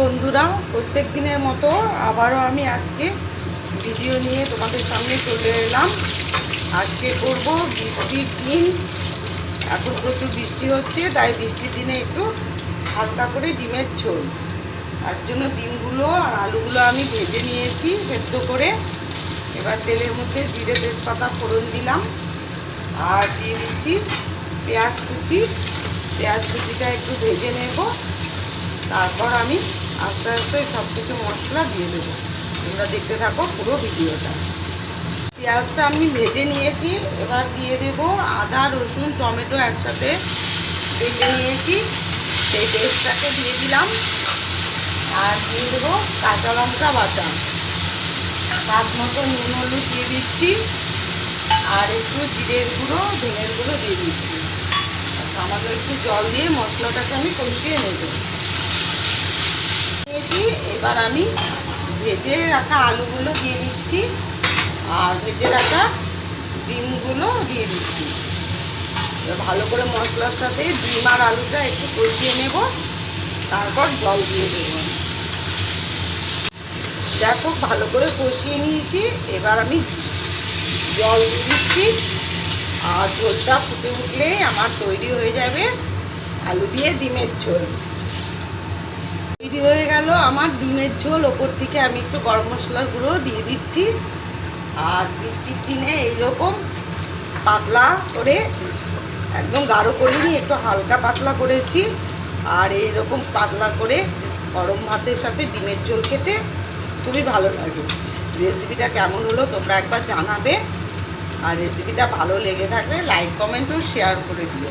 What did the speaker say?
বন্ধুরা, প্রত্যেক দিনের মতো আবারও আমি আজকে ভিডিও নিয়ে তোমাদের সামনে চলে এলাম। আজকে করব বৃষ্টির দিন। এখন প্রচুর বৃষ্টি হচ্ছে, তাই বৃষ্টির দিনে একটু হালকা করে ডিমের ঝোল। তার জন্য ডিমগুলো আর আলুগুলো আমি ভেজে নিয়েছি সেদ্ধ করে। এবার তেলের মধ্যে জিরে তেজপাতা ফোড়ন দিলাম। আর দিয়ে দিচ্ছি পেঁয়াজ কুচি। পেঁয়াজ কুচিটা একটু ভেজে নেব। তারপর আমি আস্তে আস্তে সব কিছু মশলা দিয়ে দেবো। তোমরা দেখতে থাকো পুরো ভিডিওটা। পেঁয়াজটা আমি ভেজে নিয়েছি, এবার দিয়ে দেব আদা, রসুন, টমেটো একসাথে ভেজে নিয়েছি। সেই পেস্টটাকে দিয়ে দিলাম। আর দিয়ে দেবো কাঁচা লঙ্কা বাটা। স্বাদ মতো নুন, হলুদ দিয়ে দিচ্ছি। আর একটু জিরের গুঁড়ো, ধনের গুঁড়ো দিয়ে দিচ্ছি। সামান্য একটু জল দিয়ে মশলাটাকে আমি কষিয়ে নেব। এবার আমি ভেজে রাখা আলুগুলো দিয়ে দিচ্ছি আর ভেজে রাখা ডিমগুলো দিয়ে দিচ্ছি। ভালো করে মশলার সাথে ডিম আর আলুটা একটু কষিয়ে নেব, তারপর জল দিয়ে দেবো। দেখো, ভালো করে কষিয়ে নিয়েছি, এবার আমি জল দিচ্ছি। আর ঝোলটা ফুটে উঠলেই আমার তৈরি হয়ে যাবে আলু দিয়ে ডিমের ঝোল। তৈরি হয়ে গেল। আমার ডিমের ঝোল, ওপর থেকে আমি একটু গরম মশলার গুঁড়ো দিয়ে দিচ্ছি। আর বৃষ্টির দিনে এইরকম পাতলা করে, একদম গাঢ় করিনি, একটু হালকা পাতলা করেছি। আর এইরকম পাতলা করে গরম ভাতের সাথে ডিমের ঝোল খেতে খুবই ভালো লাগে। রেসিপিটা কেমন হলো তোমরা একবার জানাবে। আর রেসিপিটা ভালো লেগে থাকলে লাইক, কমেন্ট ও শেয়ার করে দিও।